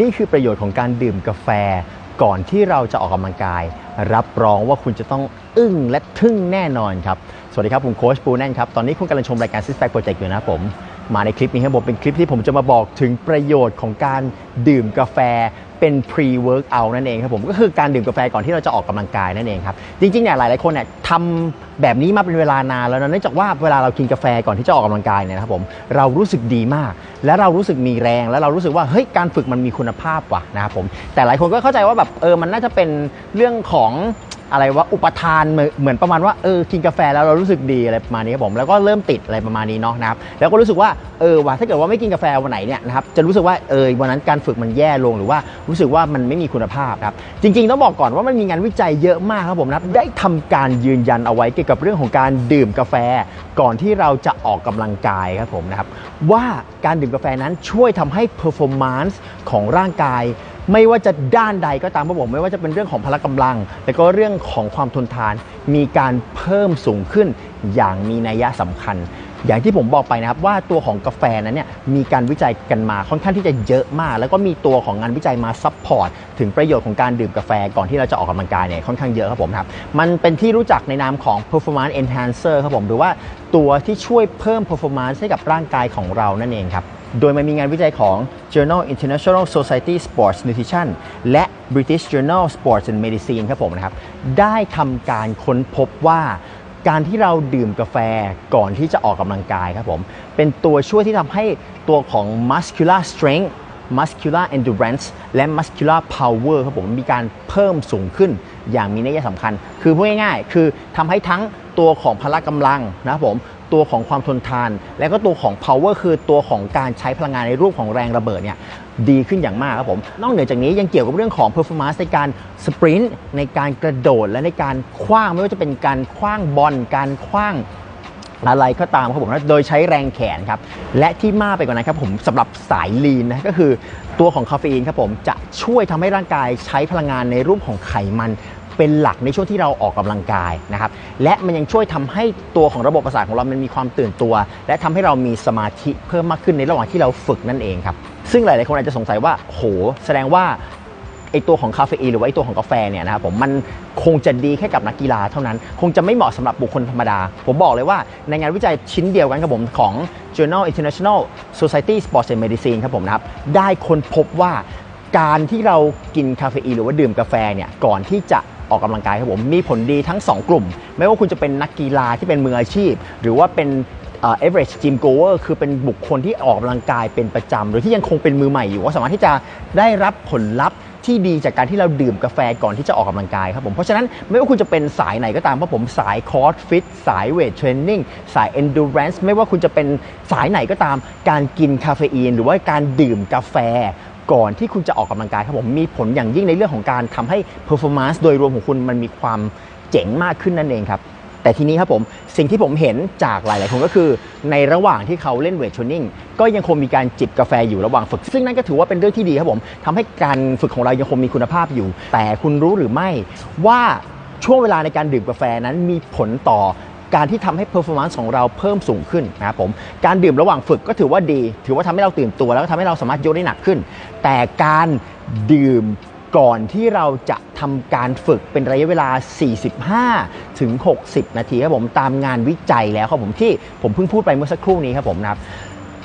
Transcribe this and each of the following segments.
นี่คือประโยชน์ของการดื่มกาแฟก่อนที่เราจะออกกำลังกาย รับรองว่าคุณจะต้องอึ้งและทึ่งแน่นอนครับ สวัสดีครับ ผมโค้ชปูแน่นครับ ตอนนี้คุณกำลังชมรายการ Six Pack Project อยู่นะผม มาในคลิปนี้ครับผมเป็นคลิปที่ผมจะมาบอกถึงประโยชน์ของการดื่มกาแฟเป็น pre workout นั่นเองครับผมก็คือการดื่มกาแฟก่อนที่เราจะออกกำลังกายนั่นเองครับจริงๆเนี่ยหลายๆคนเนี่ยทำแบบนี้มาเป็นเวลานานแล้วนะเนื่องจากว่าเวลาเรากินกาแฟก่อนที่จะออกกำลังกายเนี่ยนะครับผมเรารู้สึกดีมาก และเรารู้สึกมีแรง และเรารู้สึกว่าเฮ้ยการฝึกมันมีคุณภาพว่ะนะครับผมแต่หลายคนก็เข้าใจว่าแบบเออมันน่าจะเป็นเรื่องของ อะไรว่าอุปทานเหมือนประมาณว่าเออกินกาแฟแล้วเรารู้สึกดีอะไรประมาณนี้ครับผมแล้วก็เริ่มติดอะไรประมาณนี้เนาะนะครับแล้วก็รู้สึกว่าเออว่าถ้าเกิดว่าไม่กินกาแฟวันไหนเนี่ยนะครับจะรู้สึกว่าเออวันนั้นการฝึกมันแย่ลงหรือว่ารู้สึกว่ามันไม่มีคุณภาพครับจริงๆต้องบอกก่อนว่ามันมีงานวิจัยเยอะมากครับผมนะได้ทำการยืนยันเอาไว้เกี่ยวกับเรื่องของการดื่มกาแฟ ก่อนที่เราจะออกกำลังกายครับผมนะครับว่าการดื่มกาแฟนั้นช่วยทำให้ performance ของร่างกาย ไม่ว่าจะด้านใดก็ตามครับผมไม่ว่าจะเป็นเรื่องของพละกำลัง แล้วก็เรื่องของความทนทาน มีการเพิ่มสูงขึ้นอย่างมีนัยสำคัญ อย่างที่ผมบอกไปนะครับว่าตัวของกาแฟนั้นเนี่ยมีการวิจัยกันมาค่อนข้างที่จะเยอะมาก แล้วก็มีตัวของงานวิจัยมาซัพพอร์ตถึงประโยชน์ของการดื่มกาแฟก่อนที่เราจะออกกำลังกายเนี่ยค่อนข้างเยอะครับผมครับมันเป็นที่รู้จักในนามของ performance enhancer ครับผมหรือว่าตัวที่ช่วยเพิ่ม performance ให้กับร่างกายของเรานั่นเองครับ โดยมันมีงานวิจัยของ Journal International Society Sports Nutrition และ British Journal Sports and Medicine ครับผมนะครับ ได้ทำการค้นพบว่าการที่เราดื่มกาแฟก่อนที่จะออกกำลังกายครับผม เป็นตัวช่วยที่ทำให้ตัวของ muscular strength muscular endurance และ muscular power ครับผมมีการเพิ่มสูงขึ้นอย่างมีนัยสำคัญ คือพูดง่ายๆ คือทำให้ทั้งตัวของพละกำลังนะครับผม ตัวของความทนทาน และก็ตัวของ power คือตัวของการใช้พลังงานในรูปของแรงระเบิดเนี่ยดีขึ้นอย่างมากครับผม นอกเหนือจากนี้ยังเกี่ยวกับเรื่องของ performance ในการสปรินต์ในการกระโดดและในการคว้างไม่ว่าจะเป็นการคว้างบอลการคว้างอะไรก็ตามครับผมโดยใช้แรงแขนครับ และที่มากไปกว่านั้นครับผมสำหรับสายลีนนะก็คือตัวของคาเฟอีนครับผมจะช่วยทำให้ร่างกายใช้พลังงานในรูปของไขมัน เป็นหลักในช่วงที่เราออกกำลังกายนะครับและมันยังช่วยทำให้ตัวของระบบประสาทของเรามันมีความตื่นตัว และทำให้เรามีสมาธิเพิ่มมากขึ้นในระหว่างที่เราฝึกนั่นเองครับซึ่งหลายๆคนอาจจะสงสัยว่าโหแสดงว่าไอตัวของคาเฟอีนหรือว่าไอตัวของกาแฟเนี่ยนะครับผมมันคงจะดีแค่กับนักกีฬาเท่านั้น คงจะไม่เหมาะสำหรับบุคคลธรรมดา ผมบอกเลยว่าในงานวิจัยชิ้นเดียวกันครับผมของ Journal International Society Sports and Medicine ครับผมนะครับได้ค้นพบว่าการที่เรากินคาเฟอีนหรือว่าดื่มกาแฟเนี่ยก่อนที่จะ ออกกำลังกายครับผมมีผลดีทั้ง 2 กลุ่ม ไม่ว่าคุณจะเป็นนักกีฬาที่เป็นมืออาชีพ หรือว่าเป็นเอ่อ average gym goer คือเป็นบุคคลที่ออกกำลังกายเป็นประจำหรือที่ยังคงเป็นมือใหม่อยู่ก็สามารถที่จะได้รับผลลัพธ์ที่ดีจากการที่เราดื่มกาแฟก่อนที่จะออกกำลังกายครับผมเพราะฉะนั้นไม่ว่าคุณจะเป็นสายไหนก็ตามเพราะผมสายคอร์สฟิตสายเวทเทรนนิ่งสาย endurance ไม่ว่าคุณจะเป็นสายไหนก็ตาม การกินคาเฟอีน หรือว่าการดื่มกาแฟ ก่อนที่คุณจะออกกำลังกายครับผมมีผลอย่างยิ่งในเรื่องของการทำให้ performance โดยรวมของคุณมันมีความเจ๋งมากขึ้นนั่นเองครับแต่ทีนี้ครับผมสิ่งที่ผมเห็นจากหลาย ๆ คนก็คือ ในระหว่างที่เขาเล่นเวทเทรนนิ่งก็ยังคงมีการจิบกาแฟอยู่ระหว่างฝึก ซึ่งนั่นก็ถือว่าเป็นเรื่องที่ดีครับผมทำให้การฝึกของเรายังคงมีคุณภาพอยู่ แต่คุณรู้หรือไม่ว่าช่วงเวลาในการดื่มกาแฟนั้นมีผลต่อ การที่ทำให้ performance ของเราเพิ่มสูงขึ้นนะครับผมการดื่มระหว่างฝึกก็ถือว่าดี ถือว่าทำให้เราตื่นตัวแล้วก็ทำให้เราสามารถยกได้หนักขึ้น แต่การดื่มก่อนที่เราจะทำการฝึกเป็นระยะเวลา 45 ถึง 60 นาทีครับผมตามงานวิจัยแล้วครับผมที่ผมเพิ่งพูดไปเมื่อสักครู่นี้ครับผมนะครับ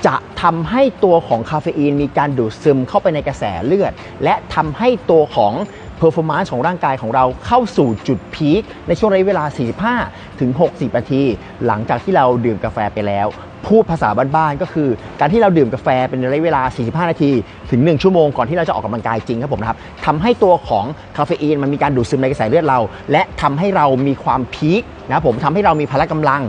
จะทำให้ตัวของคาเฟอีนมีการดูดซึมเข้าไปในกระแสเลือด และทำให้ตัวของ performance ของร่างกายของเราเข้าสู่จุดพีคในช่วงระยะเวลา 45 ถึง 60 นาที หลังจากที่เราดื่มกาแฟไปแล้ว พูดภาษาบ้านๆก็คือ การที่เราดื่มกาแฟเป็นระยะเวลา 45 นาที ถึง 1 ชั่วโมงก่อนที่เราจะออกกำลังกายจริงครับผมนะครับทำให้ตัวของคาเฟอีนมันมีการดูดซึมในกระแสเลือดเรา และทำให้เรามีความพีคนะครับผมทำให้เรามีพละกำลัง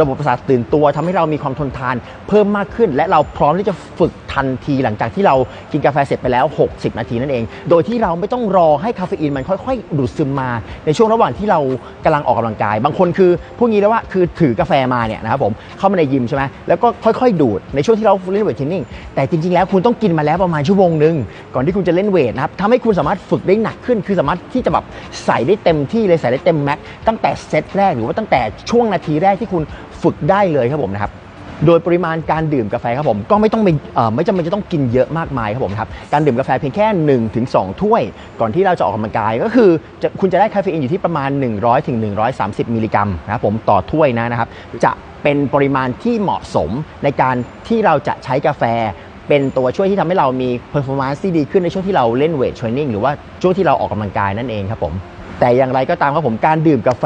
ระบบประสาทตื่นตัวทำให้เรามีความทนทานเพิ่มมากขึ้น และเราพร้อมที่จะฝึก ทันทีหลังจากที่เรากินกาแฟเสร็จไปแล้ว 60 นาทีนั่นเอง โดยที่เราไม่ต้องรอให้คาเฟอีนมันค่อยๆ ดูดซึมมาในช่วงระหว่างที่เรากำลังออกกำลังกาย บางคนคือพูดงี้แล้วว่าคือถือกาแฟมาเนี่ยนะครับผมเข้ามาในยิมใช่ไหมแล้วก็ค่อยๆ ดูดในช่วงที่เราเล่นเวทเทรนนิ่งแต่จริงๆแล้วคุณต้องกินมาแล้วประมาณชั่วโมงหนึ่งก่อนที่คุณจะเล่นเวทนะครับทำให้คุณสามารถฝึกได้หนักขึ้น คือสามารถที่จะแบบใส่ได้เต็มที่เลยใส่ได้เต็มแม็กซ์ตั้งแต่เซตแรกหรือว่าตั้งแต่ช่วงนาทีแรกที่คุณฝึกได้เลยครับผมนะครับ โดยปริมาณการดื่มกาแฟครับผมก็ไม่ต้องเป็นไม่จำเป็นจะต้องกินเยอะมากมายครับผมครับการดื่มกาแฟเพียงแค่1ถึง2ถ้วย ก่อนที่เราจะออกกำลังกายก็คือคุณจะได้คาเฟอีนอยู่ที่ประมาณ 100ถึง130 มิลลิกรัมนะครับผมต่อถ้วยนะนะครับจะเป็นปริมาณที่เหมาะสมในการที่เราจะใช้กาแฟเป็นตัวช่วยที่ทำให้เรามี performance ที่ดีขึ้นในช่วงที่เราเล่นเวทเทรนนิ่งหรือว่าช่วงที่เราออกกำลังกายนั่นเองครับผมแต่อย่างไรก็ตามครับผมการดื่มกาแฟ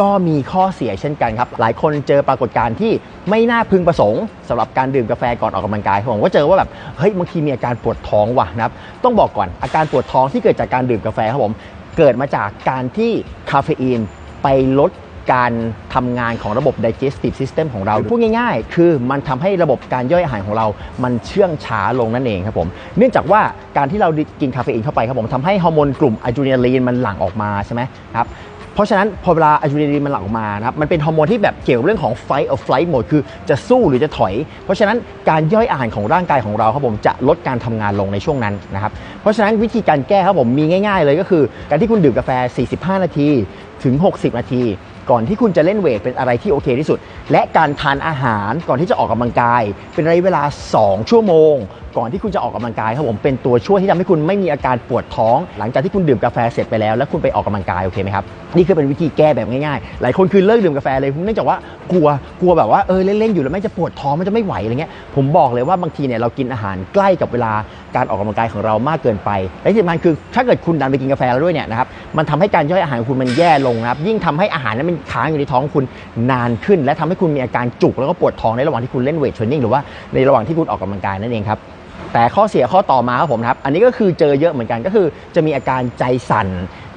ก็มีข้อเสียเช่นกันครับ หลายคนเจอปรากฏการณ์ที่ไม่น่าพึงประสงค์สำหรับการดื่มกาแฟก่อนออกกำลังกายครับผมก็เจอว่าแบบเฮ้ยบางทีมีอาการปวดท้องว่ะนะครับต้องบอกก่อนอาการปวดท้องที่เกิดจากการดื่มกาแฟครับผมเกิดมาจากการที่คาเฟอีนไปลดการทำงานของระบบ digestive system ของเรา พูดง่ายๆ คือมันทำให้ระบบการย่อยอาหารของเรา มันเชื่องช้าลงนั่นเองครับผม เนื่องจากว่าการที่เรากินคาเฟอีนเข้าไปครับผมทำให้ฮอร์โมนกลุ่มอะดรีนาลีนมันหลั่งออกมาใช่ไหมครับ เพราะฉะนั้นพอเวลาอะดรีนาลีนมันหลั่งออกมานะครับมันเป็นฮอร์โมนที่แบบเกี่ยวกับเรื่องของ fight or flight mode คือจะสู้หรือจะถอย เพราะฉะนั้นการย่อยอาหารของร่างกายของเราครับผมจะลดการทำงานลงในช่วงนั้นนะครับเพราะฉะนั้นวิธีการแก้ครับผมมีง่าย ๆ เลยก็คือ การที่คุณดื่มกาแฟ 45 นาทีถึง 60 นาที ก่อนที่คุณจะเล่นเวทเป็นอะไรที่โอเคที่สุด และการทานอาหารก่อนที่จะออกกำลังกาย เป็นระยะเวลา 2 ชั่วโมงก่อนที่คุณจะออกกำลังกายครับผมเป็นตัวช่วยที่ทำให้คุณไม่มีอาการปวดท้อง หลังจากที่คุณดื่มกาแฟเสร็จไปแล้ว แล้วคุณไปออกกำลังกายโอเคไหมครับนี่คือเป็นวิธีแก้แบบง่ายๆ หลายคนคือเลิกดื่มกาแฟเลยเนื่องจากว่ากลัวกลัวแบบว่าเออเล่นๆอยู่แล้วไม่จะปวดท้องมันจะไม่ไหวอะไรเงี้ยผมบอกเลยว่าบางทีเนี่ยเรากินอาหารใกล้กับเวลาการออกกำลังกายของเรามากเกินไปและที่สำคัญคือถ้าเกิดคุณดันไปกินกาแฟแล้วด้วยเนี่ยนะครับมันทำให้การย่อยอาหารคุณมันแย่ลงนะครับยิ่งทำให้อาหารนั้นมันค้างอยู่ในท้องคุณนานขึ้น และทำให้คุณมีอาการจุกแล้วก็ปวดท้องในระหว่างที่คุณเล่นเวทเทรนนิ่งหรือว่าในระหว่างที่คุณออกกำลังกายนั่นเองครับ แต่ข้อเสียข้อต่อมาครับผมครับ อันนี้ก็คือเจอเยอะเหมือนกันก็คือ จะมีอาการใจสั่น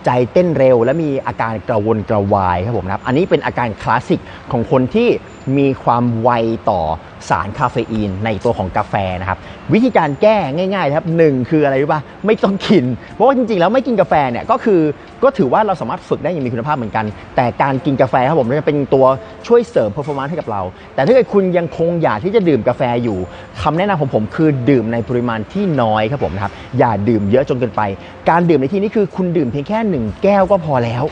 ใจเต้นเร็ว และมีอาการกระวนกระวายครับผมครับ อันนี้เป็นอาการคลาสสิกของคนที่มีความไวต่อสารคาเฟอีนในตัวของกาแฟนะครับ วิธีการแก้ง่ายๆครับหนึ่งคืออะไรรู้ป่ะไม่ต้องกิน เพราะว่าจริงๆ แล้วไม่กินกาแฟเนี่ยก็คือก็ถือว่าเราสามารถฝึกได้อย่างมีคุณภาพเหมือนกัน แต่การกินกาแฟครับผมจะเป็นตัวช่วยเสริม performance ให้กับเรา แต่ถ้าเกิดคุณยังคงอยากที่จะดื่มกาแฟอยู่คำแนะนำของผมคือดื่มในปริมาณที่น้อยครับผมนะครับอย่าดื่มเยอะจนเกินไป การดื่มในที่นี้คือคุณดื่มเพียงแค่หนึ่งแก้วก็พอแล้ว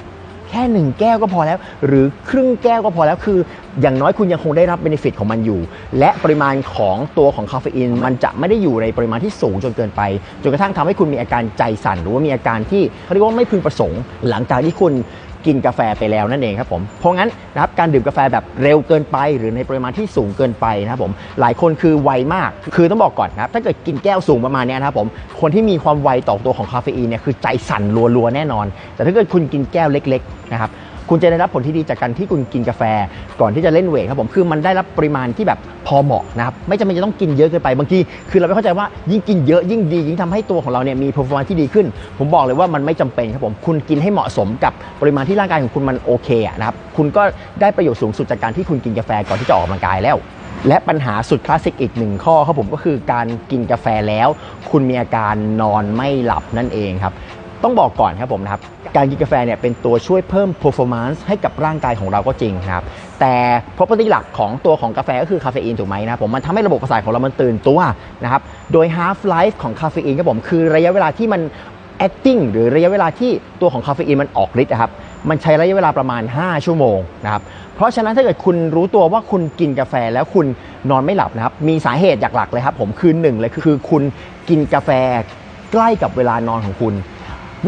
แค่หนึ่งแก้วก็พอแล้ว หรือครึ่งแก้วก็พอแล้วคือ อย่างน้อยคุณยังคงได้รับเบนฟิตของมันอยู่ และปริมาณของตัวของคาเฟอีนมันจะไม่ได้อยู่ในปริมาณที่สูงจนเกินไป จนกระทั่งทำให้คุณมีอาการใจสั่น หรือว่ามีอาการที่เขาเรียกว่าไม่พึงประสงค์ หลังจากที่คุณ กินกาแฟไปแล้วนั่นเองครับผมเพราะงั้นนะครับการดื่มกาแฟแบบเร็วเกินไป หรือในปริมาณที่สูงเกินไปนะครับผมหลายคนคือไวมากคือต้องบอกก่อนนะครับถ้าเกิดกินแก้วสูงประมาณนี้นะครับผมคนที่มีความไวต่อตัวของคาเฟอีนเนี่ยคือใจสั่นรัวๆแน่นอน แต่ถ้าเกิดคุณกินแก้วเล็กๆนะครับ คุณจะได้รับผลที่ดีจากการที่คุณกินกาแฟ ก่อนที่จะเล่นเวทครับผมคือมันได้รับปริมาณที่แบบพอเหมาะนะครับไม่จำเป็นจะต้องกินเยอะเกินไปบางทีคือเราไม่เข้าใจว่ายิ่งกินเยอะยิ่งดี ยิ่งทำให้ตัวของเราเนี่ยมี performance ที่ดีขึ้น ผมบอกเลยว่ามันไม่จำเป็นครับผมคุณกินให้เหมาะสมกับปริมาณที่ร่างกายของคุณมันโอเคนะครับคุณก็ได้ประโยชน์สูงสุดจากการที่คุณกินกาแฟก่อนที่จะออกกำลังกายแล้วและปัญหาสุดคลาสสิกอีกหนึ่งข้อครับผมก็คือการกินกาแฟแล้ว คุณมีอาการนอนไม่หลับนั่นเองครับ ต้องบอกก่อนครับผมนะครับ การกินกาแฟเนี่ยเป็นตัวช่วยเพิ่ม performance ให้กับร่างกายของเราก็จริงครับ แต่ property หลักของตัวของกาแฟก็คือคาเฟอีนถูกไหมนะครับผมมันทำให้ระบบประสาทของเรามันตื่นตัวนะครับ โดย half life ของคาเฟอีนครับผมคือระยะเวลาที่มัน acting หรือระยะเวลาที่ตัวของคาเฟอีนมันออกฤทธิ์นะครับมันใช้ระยะเวลาประมาณ 5 ชั่วโมงนะครับ เพราะฉะนั้นถ้าเกิดคุณรู้ตัวว่าคุณกินกาแฟแล้วคุณนอนไม่หลับนะครับ มีสาเหตุหลักๆเลยครับผมคือหนึ่งเลยคือคุณกินกาแฟใกล้กับเวลานอนของคุณ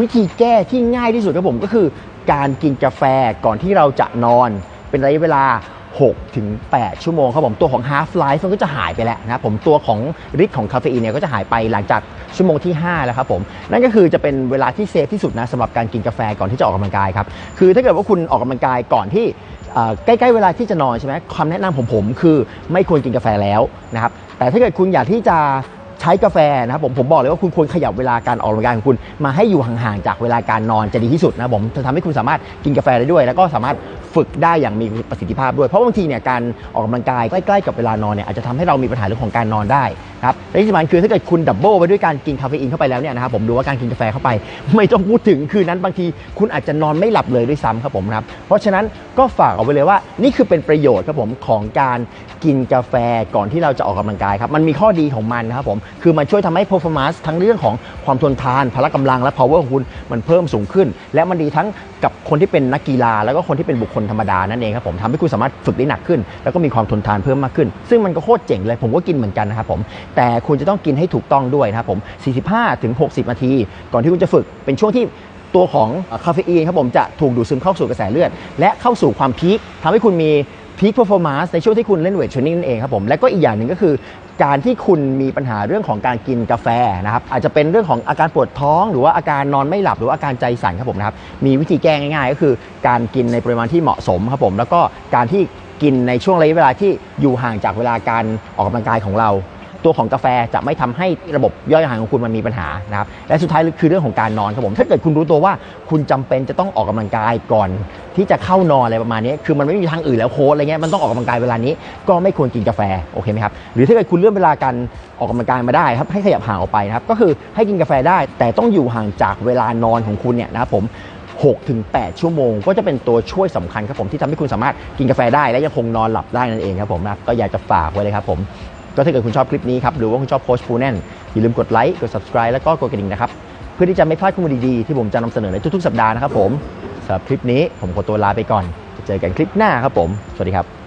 วิธีแก้ที่ง่ายที่สุดครับผมก็คือ การกินกาแฟก่อนที่เราจะนอน เป็นระยะเวลา6ถึง8ชั่วโมงครับผมตัวของ half life มันก็จะหายไปแล้วนะครับผมตัวของฤทธิ์ของคาเฟอีนเนี่ยก็จะหายไปหลังจากชั่วโมงที่ 5 แล้วครับผม นั่นก็คือจะเป็นเวลาที่เซฟที่สุดนะสำหรับการกินกาแฟก่อนที่จะออกกำลังกายครับคือถ้าเกิดว่าคุณออกกำลังกายก่อนที่ใกล้ๆเวลาที่จะนอนใช่ไหมคำแนะนำของผมคือไม่ควรกินกาแฟแล้วนะครับแต่ถ้าเกิดคุณอยากที่จะ ใช้กาแฟนะครับผมผมบอกเลยว่าคุณควรขยับเวลาการออกกำลังกายของคุณ มาให้อยู่ห่างๆจากเวลาการนอนจะดีที่สุดนะผมจะทำให้คุณสามารถกินกาแฟได้ด้วย แล้วก็สามารถฝึกได้อย่างมีประสิทธิภาพด้วย เพราะบางทีเนี่ยการออกกำลังกายใกล้ๆกับเวลานอนเนี่ยอาจจะทำให้เรามีปัญหาเรื่องของการนอนได้นะครับและที่สำคัญคือถ้าเกิดคุณดับเบิลไปด้วยการกินคาเฟอีนเข้าไปแล้วเนี่ยนะครับผมดูว่าการกินกาแฟเข้าไป ไม่ต้องพูดถึงคืนนั้นบางทีคุณอาจจะนอนไม่หลับเลยด้วยซ้ำครับผมนะครับเพราะฉะนั้นก็ฝากเอาไว้เลยว่า นี่คือเป็นประโยชน์ครับผมของการกินกาแฟก่อนที่เราจะออกกำลังกายครับมันมีข้อดีของมันนะครับผมคือมันช่วยทำให้ performance ทั้งเรื่องของความทนทานพละกำลังและ power ของคุณมันเพิ่มสูงขึ้น และมันดีทั้งกับคนที่เป็นนักกีฬา แล้วก็คนที่เป็นบุคคลธรรมดานั่นเองครับผมทำให้คุณสามารถฝึกได้หนักขึ้น แล้วก็มีความทนทานเพิ่มมากขึ้น ซึ่งมันก็โคตรเจ๋งเลย ผมก็กินเหมือนกันนะครับผมแต่คุณจะต้องกินให้ถูกต้องด้วยนะครับผม 45ถึง60 นาที ก่อนที่คุณจะฝึกเป็นช่วงที่ตัวของคาเฟอีนครับผมจะถูกดูดซึมเข้าสู่กระแสเลือด และเข้าสู่ความพีคทำให้คุณมี พีคเพอร์ฟอร์มานซ์ในช่วงที่คุณเล่นเวทเทรนนิ่งนั่นเองครับผมและก็อีกอย่างหนึ่งก็คือการที่คุณมีปัญหาเรื่องของการกินกาแฟนะครับอาจจะเป็นเรื่องของอาการปวดท้องหรือว่าอาการนอนไม่หลับหรือว่าอาการใจสั่นครับผมนะครับมีวิธีแก้ง่าย ๆ ก็คือการกินในปริมาณที่เหมาะสมครับผมแล้วก็การที่กินในช่วงระยะเวลาที่อยู่ห่างจากเวลาการออกกำลังกายของเรา ตัวของกาแฟจะไม่ทำให้ระบบย่อยอาหารของคุณมันมีปัญหานะครับและสุดท้ายคือเรื่องของการนอนครับผมถ้าเกิดคุณรู้ตัวว่าคุณจำเป็นจะต้องออกกำลังกายก่อน ที่จะเข้านอนอะไรประมาณนี้คือมันไม่มีทางอื่นแล้วโค้ดอะไรเงี้ยมันต้องออกกำลังกายเวลานี้ก็ไม่ควรกินกาแฟโอเคไหมครับหรือถ้าเกิดคุณเลื่อนเวลาการออกกำลังกายมาได้ครับให้ขยับห่างออกไปนะครับก็คือให้กินกาแฟได้ แต่ต้องอยู่ห่างจากเวลานอนของคุณเนี่ยนะครับผม6ถึง8ชั่วโมง ก็จะเป็นตัวช่วยสำคัญครับผมที่ทำให้คุณสามารถกินกาแฟได้และยังคงนอนหลับได้นั่นเองครับผมนะก็อยากจะฝากไว้เลยครับผม ก็ถ้าเกิดคุณชอบคลิปนี้ครับหรือว่าคุณชอบโค้ชฟูแนนอย่าลืมกดไลค์กด subscribe แล้วก็กดกระดิ่งนะครับเพื่อที่จะไม่พลาดข้อมูลดีๆที่ผมจะนำเสนอในทุกๆ สัปดาห์นะครับผมสำหรับคลิปนี้ผมขอตัวลาไปก่อนเจอกันคลิปหน้าครับผม สวัสดีครับ